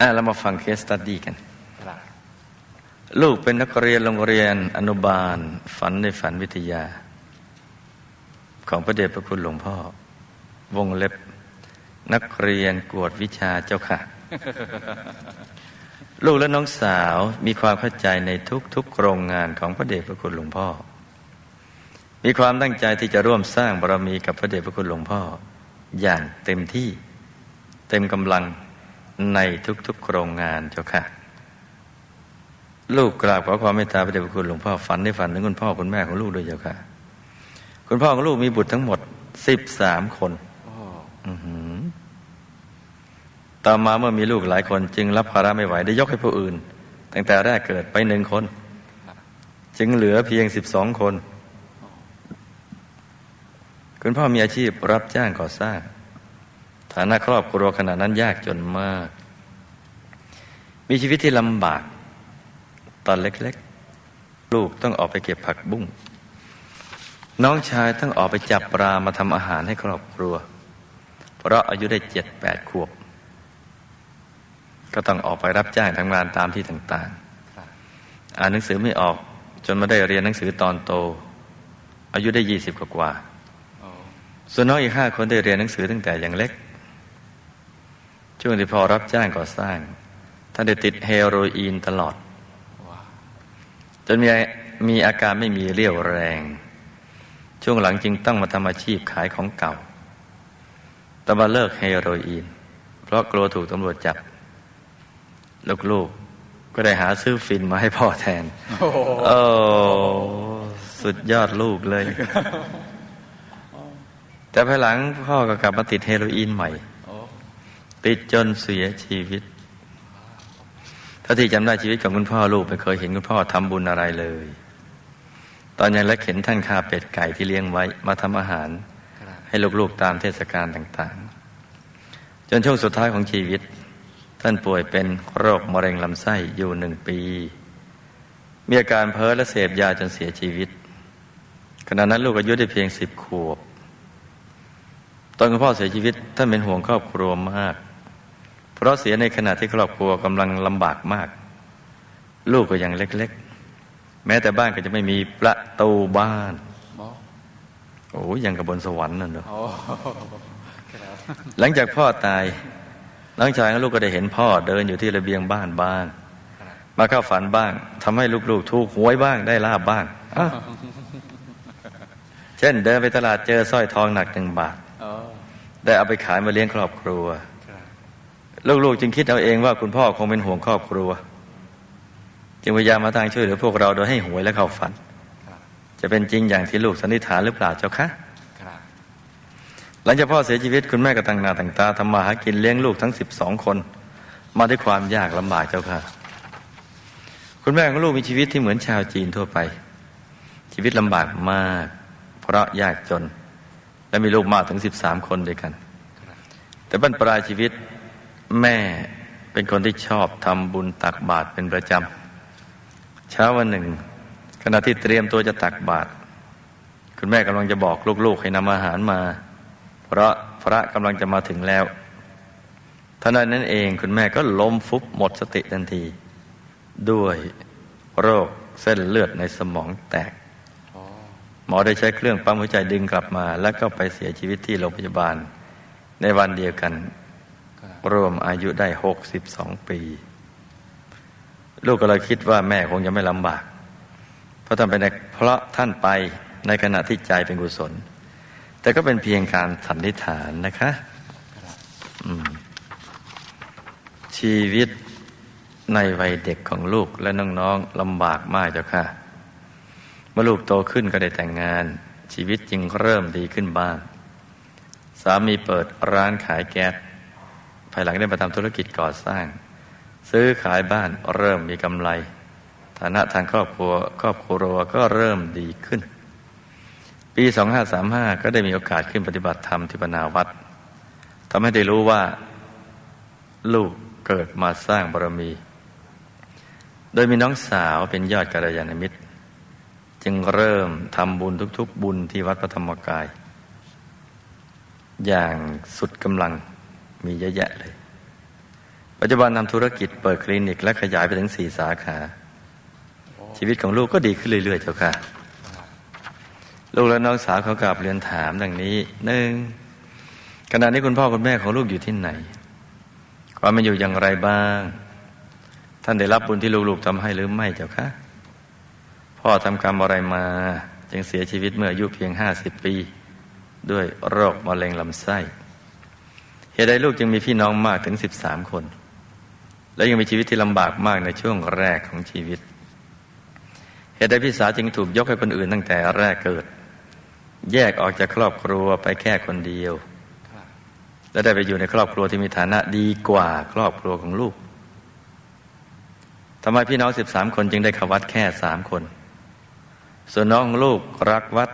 อะเรามาฟังเคสตัดดี้กัน ลูกเป็นนักเรียนโรงเรียนอนุบาล ฝันในฝันวิทยา ของพระเดชพระคุณหลวงพ่อ วงเล็บ นักเรียนกวดวิชาเจ้าค่ะ ลูกและน้องสาวมีความเข้าใจในทุกๆโครงงานของพระเดชพระคุณหลวงพ่อ มีความตั้งใจที่จะร่วมสร้างบารมีกับพระเดชพระคุณหลวงพ่อ อย่างเต็มที่ เต็มกำลัง ในทุกๆโครงงานเจ้าค่ะ ลูกกราบขอความเมตตาพระเดชพระคุณหลวงพ่อฝันในฝันถึงคุณพ่อคุณแม่ของลูกด้วยเจ้าค่ะ คุณพ่อของลูกมีบุตรทั้งหมดสิบสามคนอื้อหือต่อมาเมื่อมีลูกหลายคนจึงรับภาระไม่ไหวได้ยกให้ผู้อื่น ตั้งแต่แรกเกิดไปหนึ่งคน จึงเหลือเพียงสิบสองคน คุณพ่อมีอาชีพรับจ้างก่อสร้าง ฐานะครอบครัวขณะนั้นยากจนมาก มีชีวิตที่ลำบาก ตอนเล็กๆ ลูกต้องออกไปเก็บผักบุ้ง น้องชายต้องออกไปจับปลามาทำอาหารให้ครอบครัว เพราะอายุได้เจ็ดแปดขวบ ก็ต้องออกไปรับจ้างทำงานตามที่ต่างๆ อ่านหนังสือไม่ออกจนมาได้เรียนหนังสือตอนโต อายุได้ยี่สิบกว่า ส่วนน้องอีกห้าคนได้เรียนหนังสือตั้งแต่ยังเล็ก ช่วงที่พอรับจ้างก่อสร้างท่านได้ติดเฮโรอีนตลอด จนมีมีอาการไม่มีเรี่ยวแรง ช่วงหลังจึงต้องมาทำอาชีพขายของเก่า แต่มาเลิกเฮโรอีน เพราะกลัวถูกตำรวจจับ ลูกๆก็ได้หาซื้อฟินมาให้พ่อแทน โอ้ สุดยอดลูกเลย แต่ภายหลังพ่อก็กลับมาติดเฮโรอีนใหม่ ติดจนเสียชีวิตถ้าที่จำได้ชีวิตของคุณพ่อลูกไม่เคยเห็นคุณพ่อทำบุญอะไรเลย ตอนยังเล็กเห็นท่านฆ่าเป็ดไก่ที่เลี้ยงไว้มาทำอาหาร ให้ลูกๆตามเทศกาลต่างๆ จนช่วงสุดท้ายของชีวิต ท่านป่วยเป็นโรคมะเร็งลำไส้อยู่หนึ่งปี มีอาการเพ้อและเสพยาจนเสียชีวิตขณะนั้นลูกอายุได้เพียงสิบขวบ ตอนคุณพ่อเสียชีวิตท่านเป็นห่วงครอบครัวมาก เพราะเสียในขณะที่ครอบครัวกำลังลำบากมาก ลูกก็ยังเล็ก ๆ แม้แต่บ้านก็จะไม่มีประตูบ้านโอ้ยยังกับบนสวรรค์นั่นเนอะหลังจากพ่อตายน้องชายกับลูกก็ได้เห็นพ่อเดินอยู่ที่ระเบียงบ้านบ้าง มาเข้าฝันบ้างทำให้ลูกๆถูกหวยบ้างได้ลาบบ้างอ้าวเช่นเดินไปตลาดเจอสร้อยทองหนักหนึ่งบาทได้เอาไปขายมาเลี้ยงครอบครัว ลูกๆจึงคิดเอาเองว่าคุณพ่อคงเป็นห่วงครอบครัว จึงพยายามมาทางช่วยเหลือพวกเราโดยให้หวยและเข้าฝัน จะเป็นจริงอย่างที่ลูกสันนิษฐานหรือเปล่าเจ้าคะหลังจากพ่อเสียชีวิตคุณแม่ก็ตั้งหน้าตั้งตาทำมาหากินเลี้ยงลูกทั้งสิบสองคน มาด้วยความยากลำบากเจ้าค่ะ คุณแม่ของลูกมีชีวิตที่เหมือนชาวจีนทั่วไป ชีวิตลำบากมาก เพราะยากจน และมีลูกมากถึงสิบสามคนด้วยกัน แต่บรรปลายชีวิต แม่เป็นคนที่ชอบทำบุญตักบาตรเป็นประจำ เช้าวันหนึ่ง ขณะที่เตรียมตัวจะตักบาตรคุณแม่กำลังจะบอกลูกๆให้นำอาหารมา เพราะพระกำลังจะมาถึงแล้วทันใดนั้นเองคุณแม่ก็ล้มฟุบหมดสติทันที ด้วยโรคเส้นเลือดในสมองแตกหมอได้ใช้เครื่องปั๊มหัวใจดึงกลับมา แล้วก็ไปเสียชีวิตที่โรงพยาบาลในวันเดียวกัน รวมอายุได้หกสิบสองปี ลูกก็เลยคิดว่าแม่คงจะไม่ลำบาก เพราะท่านเป็นเพราะท่านไปในขณะที่ใจเป็นกุศล แต่ก็เป็นเพียงการสันนิษฐานนะคะชีวิตในวัยเด็กของลูกและน้องๆลำบากมากเจ้าค่ะ เมื่อลูกโตขึ้นก็ได้แต่งงาน ชีวิตจึงเริ่มดีขึ้นบ้าง สามีเปิดร้านขายแก๊ส ภายหลังได้มาทำธุรกิจก่อสร้าง ซื้อขายบ้านเริ่มมีกำไร ฐานะทางครอบครัวครอบครัวก็เริ่มดีขึ้น ปี 2535 ก็ได้มีโอกาสขึ้นปฏิบัติธรรมที่ปนาวัดทำให้ได้รู้ว่า ลูกเกิดมาสร้างบารมี โดยมีน้องสาวเป็นยอดกัลยาณมิตร จึงเริ่มทำบุญทุก ๆ บุญที่วัดพระธรรมกาย อย่างสุดกำลัง มีเยอะแยะเลย ปัจจุบันทำธุรกิจเปิดคลินิก และขยายไปถึงสี่สาขา ชีวิตของลูกก็ดีขึ้นเรื่อย ๆ เจ้าค่ะ ลูกและน้องสาวเขากลับเรียนถามดังนี้หนึ่งขณะนี้คุณพ่อคุณแม่ของลูกอยู่ที่ไหน ความเป็นอยู่อย่างไรบ้าง ท่านได้รับบุญที่ลูกๆทำให้หรือไม่เจ้าคะ พ่อทำกรรมอะไรมา จึงเสียชีวิตเมื่ออายุเพียงห้าสิบปี ด้วยโรคมะเร็งลำไส้ ตุใดลูกจึงมีพี่น้องมากถึงสิบสามคน และยังมีชีวิตที่ลำบากมากในช่วงแรกของชีวิตเหตุใดพี่สาวจึงถูกยกให้คนอื่นตั้งแต่แรกเกิด แยกออกจากครอบครัวไปแค่คนเดียว และได้ไปอยู่ในครอบครัวที่มีฐานะดีกว่าครอบครัวของลูกทำไมพี่น้องสิบสามคนจึงได้ขวัดแค่สามคน ส่วนน้องลูกรักวัด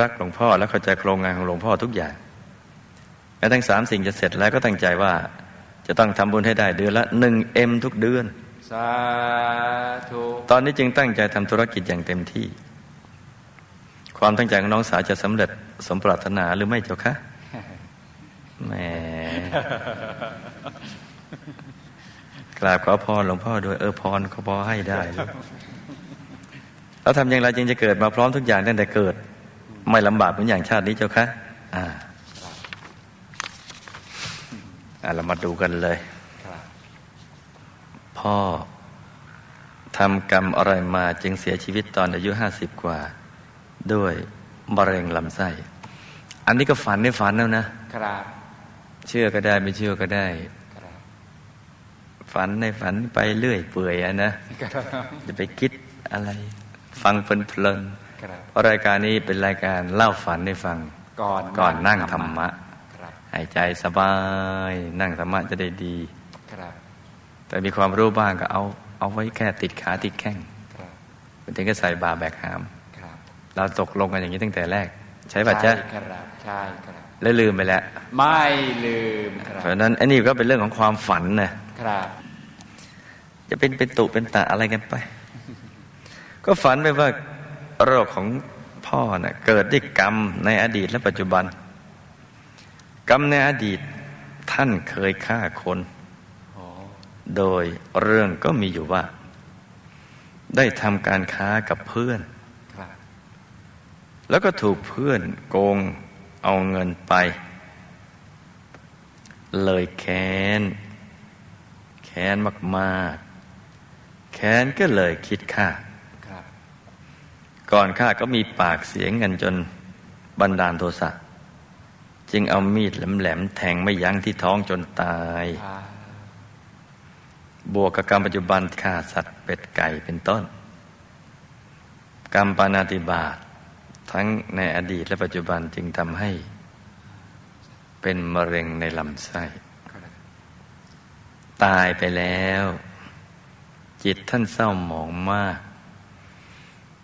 รักหลวงพ่อและเข้าใจโครงงานของหลวงพ่อทุกอย่าง แม้ทั้งสามสิ่งจะเสร็จแล้วก็ตั้งใจว่า จะต้องทำบุญให้ได้เดือนละหนึ่งเอ็มทุกเดือนสาธุตอนนี้จึงตั้งใจทำธุรกิจอย่างเต็มที่ ความตั้งใจของน้องสาวจะสำเร็จสมปรารถนาหรือไม่เจ้าคะแหมกราบขอพรหลวงพ่อด้วยเออพรเขาพอให้ได้เลยแล้วทำอย่างไรจึงจะเกิดมาพร้อมทุกอย่างตั้งแต่เกิด ไม่ลำบากเหมือนอย่างชาตินี้เจ้าคะอ่าอ่า เรามาดูกันเลยครับพ่อทำกรรมอะไรมาจึงเสียชีวิตตอนอายุห้าสิบกว่า ด้วยมะเร็งลำไส้ อันนี้ก็ฝันในฝันแล้วนะครับเชื่อก็ได้ไม่เชื่อก็ได้ครับฝันในฝันไปเรื่อยเปื่อยอะนะครับจะไปคิดอะไร ฟังเพลินครับๆเพราะรายการนี้เป็นรายการเล่าฝันให้ฟังก่อนก่อนนั่งธรรมะครับหายใจสบาย นั่งธรรมะจะได้ดีครับแต่มีความรู้บ้างก็เอา เอาไว้แค่ติดขาติดแข้งครับมันถึงก็ใส่บาแบกหามครับเราตกลงกันอย่างนี้ตั้งแต่แรก ใช่ป่ะจ๊ะใช่ครับใช่ครับแล้วลืมไปแล้ว ไม่ลืมครัเพบราะฉะนั้นอันนี้ก็เป็นเรื่องของความฝันนะครับจะเป็นเป็นตุเป็นตะอะไรกันไป ก็ฝันไปว่าโรคของพ่อน่ะเกิดด้วยกรรมในอดีตและปัจจุบัน กรรมในอดีตท่านเคยฆ่าคนโอ้โดยเรื่องก็มีอยู่ว่า ได้ทำการค้ากับเพื่อนครับแล้วก็ถูกเพื่อนโกงเอาเงินไป เลยแค้น แค้นมากๆ แค้นก็เลยคิดฆ่าครับก่อนฆ่าก็มีปากเสียงกันจนบันดาลโทสะ จึงเอามีดแหลมๆแทงไม่ยั้งที่ท้องจนตายอ่าบวกกับกรรมปัจจุบันฆ่าสัตว์เป็ดไก่เป็นต้น กรรมปานาติบาตทั้งในอดีตและปัจจุบันจึงทำให้ เป็นมะเร็งในลำไส้ครับตายไปแล้ว จิตท่านเศร้าหมองมาก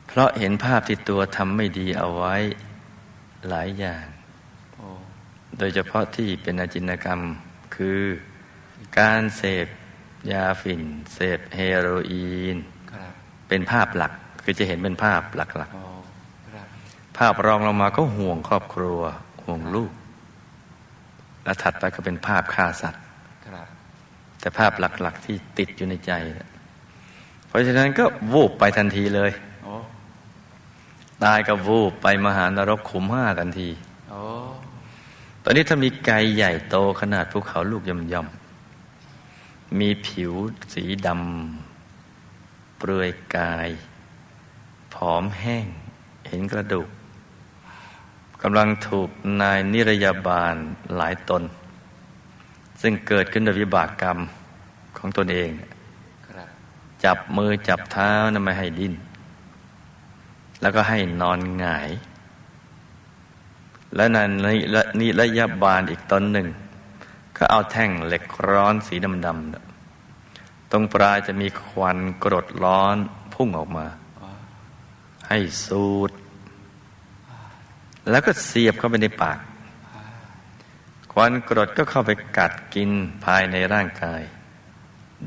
เพราะเห็นภาพที่ตัวทำไม่ดีเอาไว้หลายอย่างโอ้ โดยเฉพาะที่เป็นอาจินกรรมคือการเสพยาฝิ่น เสพเฮโรอีนครับเป็นภาพหลักคือจะเห็นเป็นภาพหลักโอ้ครับๆภาพรองลงมาก็ห่วงครอบครัว ห่วงลูก และถัดไปก็เป็นภาพฆ่าสัตว์ครับแต่ภาพหลักๆที่ติดอยู่ในใจน่ะเพราะฉะนั้นก็วูบไปทันทีเลยโอ้ตายก็วูบไปมหานรกขุมห้าทันทีโอ้ ตอนนี้ถ้ามีไก่ใหญ่โตขนาดภูเขาลูกย่อมๆมีผิวสีดำเปลือยกาย ผอมแห้ง เห็นกระดูกกำลังถูกนายนิรยาบาลหลายตน ซึ่งเกิดขึ้นโดยวิบากกรรมของตนเอง จับมือจับเท้านะไม่ให้ดิ้น แล้วก็ให้นอนหงาย และนันและนิระยะบาลอีกตนหนึ่ง ก็เอาแท่งเหล็กร้อนสีดำๆน่ะตรงปลายจะมีควันกรดร้อนพุ่งออกมา ให้สูดแล้วก็เสียบเข้าไปในปาก ควันกรดก็เข้าไปกัดกินภายในร่างกาย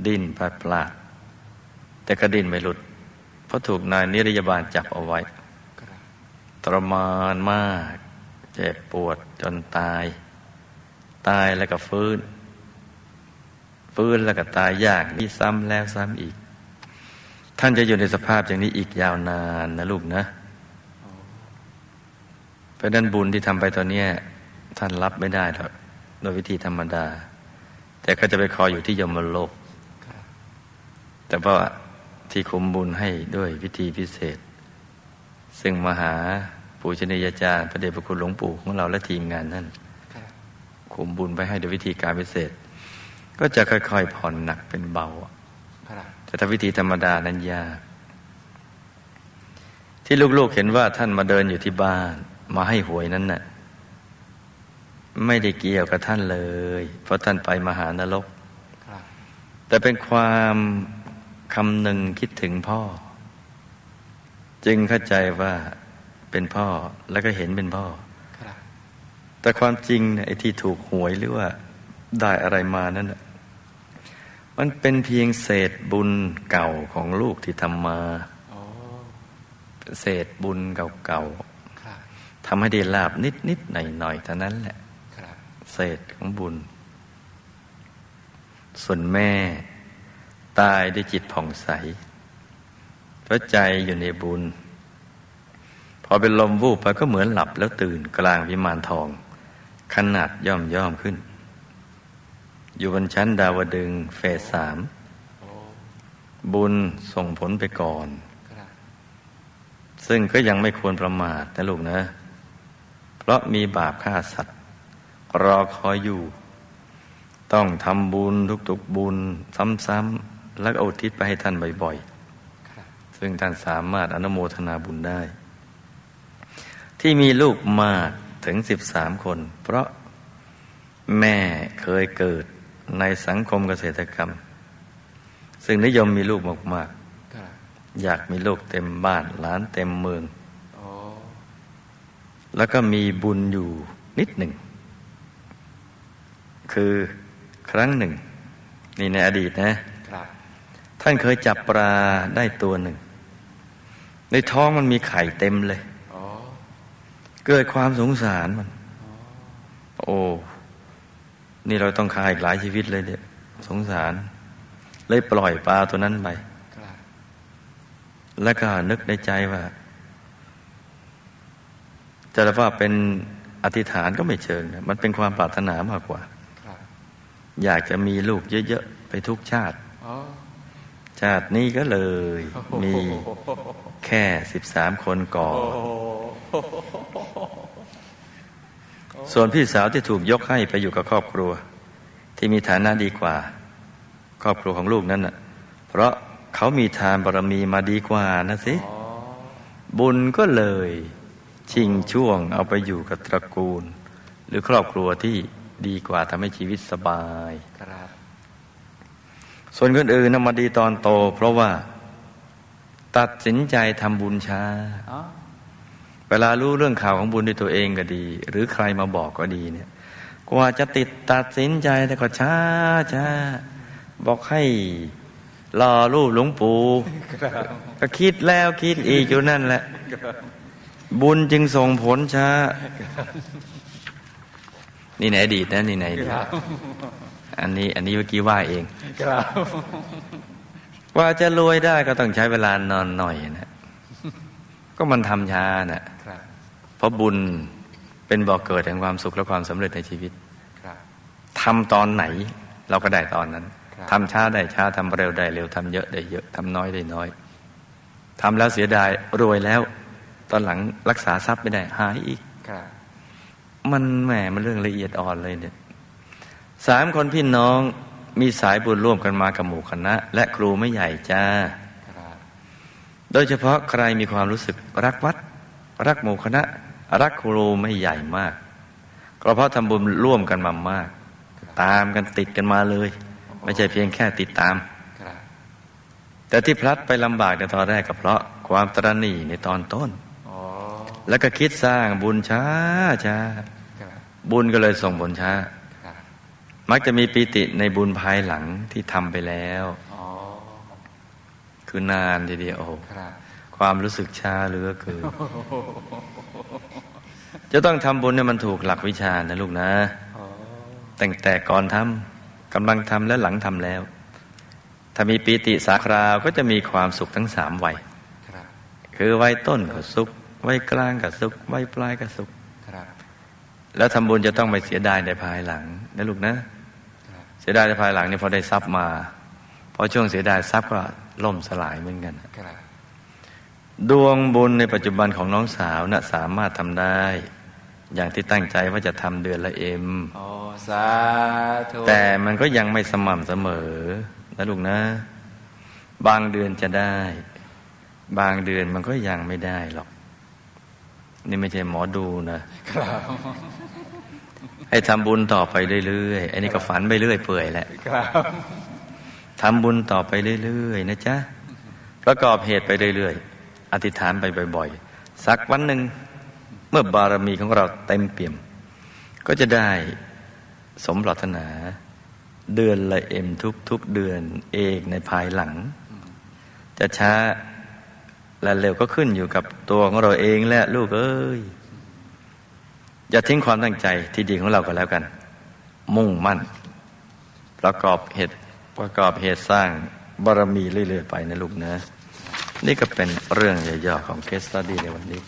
ดิ้นพลาดพลาดแต่ก็ดิ้นไม่หลุด เพราะถูกนายนิรยาบาลจับเอาไว้ครับทรมานมาก เจ็บปวดจนตาย ตายแล้วก็ฟื้น ฟื้นแล้วก็ตายยากนี่ซ้ำแล้วซ้ำอีก ท่านจะอยู่ในสภาพอย่างนี้อีกยาวนานนะลูกนะเพราะนั้นบุญที่ทำไปตอนนี้ท่านรับไม่ได้หรอกโดยวิธีธรรมดา แต่ก็จะไปคอยอยู่ที่ยมโลก แต่ว่าที่คุมบุญให้ด้วยวิธีพิเศษ ซึ่งมหา ปูชนียาจารย์ พระเดชพระคุณหลวงปู่ของเราและทีมงานนั่นครับคุมบุญไปให้โดยวิธีการพิเศษ ก็จะค่อย ๆ ผ่อนหนักเป็นเบาครับแต่ถ้าวิธีธรรมดานั้นยาก ที่ลูกๆเห็นว่าท่านมาเดินอยู่ที่บ้าน มาให้หวยนั้นน่ะไม่ได้เกี่ยวกับท่านเลย เพราะท่านไปมหานรกครับแต่เป็นความคำหนึ่งคิดถึงพ่อ จึงเข้าใจว่า เป็นพ่อแล้วก็เห็นเป็นพ่อครับแต่ความจริงเนี่ยไอ้ที่ถูกหวยหรือว่าได้อะไรมานั่นน่ะมันเป็นเพียงเศษบุญเก่าของลูกที่ทำมาโอ้เศษบุญเก่าครับๆทำให้ได้ลาบนิดนิดๆหน่อยหน่อยๆเท่านั้นแหละครับเศษของบุญ ส่วนแม่ตายด้วยจิตผ่องใสเพราะใจอยู่ในบุญ พอเป็นลมวูบไปก็เหมือนหลับแล้วตื่นกลางวิมานทอง ขนาดย่อมย่อมขึ้น อยู่บนชั้นดาวดึงเฟสสามบุญส่งผลไปก่อน ซึ่งก็ยังไม่ควรประมาทนะลูกนะ เพราะมีบาปฆ่าสัตว์ รอคอยอยู่ ต้องทำบุญทุกๆบุญ ซ้ำๆแล้วก็อุทิศไปให้ท่านบ่อยๆ ซึ่งท่านสามารถอนุโมทนาบุญได้ ที่มีลูกมากถึงสิบสามคน เพราะแม่เคยเกิดในสังคมเกษตรกรรม ซึ่งนิยมมีลูกมากๆครับอยากมีลูกเต็มบ้านหลานเต็มเมืองโอ้แล้วก็มีบุญอยู่นิดหนึ่ง คือครั้งหนึ่ง นี่ในอดีตนะครับท่านเคยจับปลาได้ตัวหนึ่ง ในท้องมันมีไข่เต็มเลยโอ้ เกิดความสงสารมัน โอ้ นี่เราต้องฆ่าอีกหลายชีวิตเลยเนี่ยสงสาร เลยปล่อยปลาตัวนั้นไปครับแล้วก็นึกในใจว่า จะว่าเป็นอธิษฐานก็ไม่เชิงนะมันเป็นความปรารถนามากกว่าครับอยากจะมีลูกเยอะๆ ไปทุกชาติโอ้ชาตินี้ก็เลย มีแค่สิบสามคนก่อน ส่วนพี่สาวที่ถูกยกให้ไปอยู่กับครอบครัว ที่มีฐานะดีกว่า ครอบครัวของลูกนั้นน่ะ เพราะเขามีทานบารมีมาดีกว่านะสิอ๋อบุญก็เลยชิงช่วงเอาไปอยู่กับตระกูล หรือครอบครัวที่ดีกว่าทำให้ชีวิตสบายครับส่วนคนอื่นนำมาดีตอนโต เพราะว่า ตัดสินใจทำบุญช้าอ๋อ เวลารู้เรื่องข่าวของบุญด้วยตัวเองก็ดี หรือใครมาบอกก็ดีเนี่ย กว่าจะติดตัดสินใจแต่ก็ช้าช้าบอกให้รอรูปหลวงปู่ก็คิดแล้วคิดอีกอยู่นั่นแหละ บุญจึงส่งผลช้า นี่ในอดีตนะนี่ในอดีตอันนี้ อันนี้เมื่อกี้ว่าเองครับกว่าจะรวยได้ก็ต้องใช้เวลานอนหน่อยนะ ก็มันทำช้านะครับเพราะบุญเป็นบ่อกเกิดแห่งความสุขและความสำเร็จในชีวิตครับทำตอนไหนเราก็ได้ตอนนั้นครับทำช้าได้ช้าทำเร็วได้เร็วทำเยอะได้เยอะทำน้อยได้น้อยทำแล้วเสียดายรวยแล้ว ตอนหลังรักษาทรัพย์ไม่ได้หายอีกครับมันแหมมันเรื่องละเอียดอ่อนเลยเนี่ยสามคนพี่น้องมีสายบุญร่วมกันมากับหมู่คณะ และครูไม่ใหญ่จ้าครับ โดยเฉพาะใครมีความรู้สึกรักวัด รักหมู่คณะ รักครูไม่ใหญ่มากก็เพราะทำบุญร่วมกันมามาก ตามกันติดกันมาเลย ไม่ใช่เพียงแค่ติดตามครับแต่ที่พลัดไปลำบากในตอนแรกก็เพราะความตระหนี่ในตอนต้นอ๋อแล้วก็คิดสร้างบุญช้าช้าครับบุญก็เลยส่งผลช้าครับมักจะมีปีติในบุญภายหลังที่ทำไปแล้วอ๋อ คือนานทีเดียวโอ้โหครับความรู้สึกช้าเหลือเกินจะต้องทำบุญเนี่ยมันถูกหลักวิชานะลูกนะอ๋อแต่งแต่ก่อนทกำลังทำและหลังทำแล้ว ถ้ามีปีติสาคราวก็จะมีความสุขทั้งสามวัยครับคือวัยต้นก็สุขวัยกลางก็สุขวัยปลายก็สุขครับแล้วทำบุญจะต้องไม่เสียดายในภายหลังนะลูกนะครับเสียดายในภายหลังนี่พอได้ทรัพย์มาพอช่วงเสียดายทรัพย์ก็ ล่มสลายเหมือนกันครับดวงบุญในปัจจุบันของน้องสาวนะสามารถทำได้ อย่างที่ตั้งใจว่าจะทำเดือนละเอ็มโอ้สาธุแต่มันก็ยังไม่สม่ำเสมอนะลูกนะ บางเดือนจะได้ บางเดือนมันก็ยังไม่ได้หรอก นี่ไม่ใช่หมอดูนะครับให้ทำบุญต่อไปเรื่อยๆ อันนี้ก็ฝันไปเรื่อยเปื่อยแหละครับ ทำบุญต่อไปเรื่อยๆนะจ๊ะประกอบเหตุไปเรื่อยๆ อธิษฐานไปบ่อยๆ สักวันหนึ่ง เมื่อบารมีของเราเต็มเปี่ยม ก็จะได้สมปรารถนา เดือนละเอ็มทุกๆเดือนเองในภายหลัง จะช้าและเร็วก็ขึ้นอยู่กับตัวของเราเองแหละลูกเอ้ย อย่าทิ้งความตั้งใจที่ดีของเราก็แล้วกัน มุ่งมั่น ประกอบเหตุ ประกอบเหตุสร้างบารมีเรื่อยๆไปนะลูกนะ นี่ก็เป็นเรื่องย่อๆของเคสตดี้ในวันนี้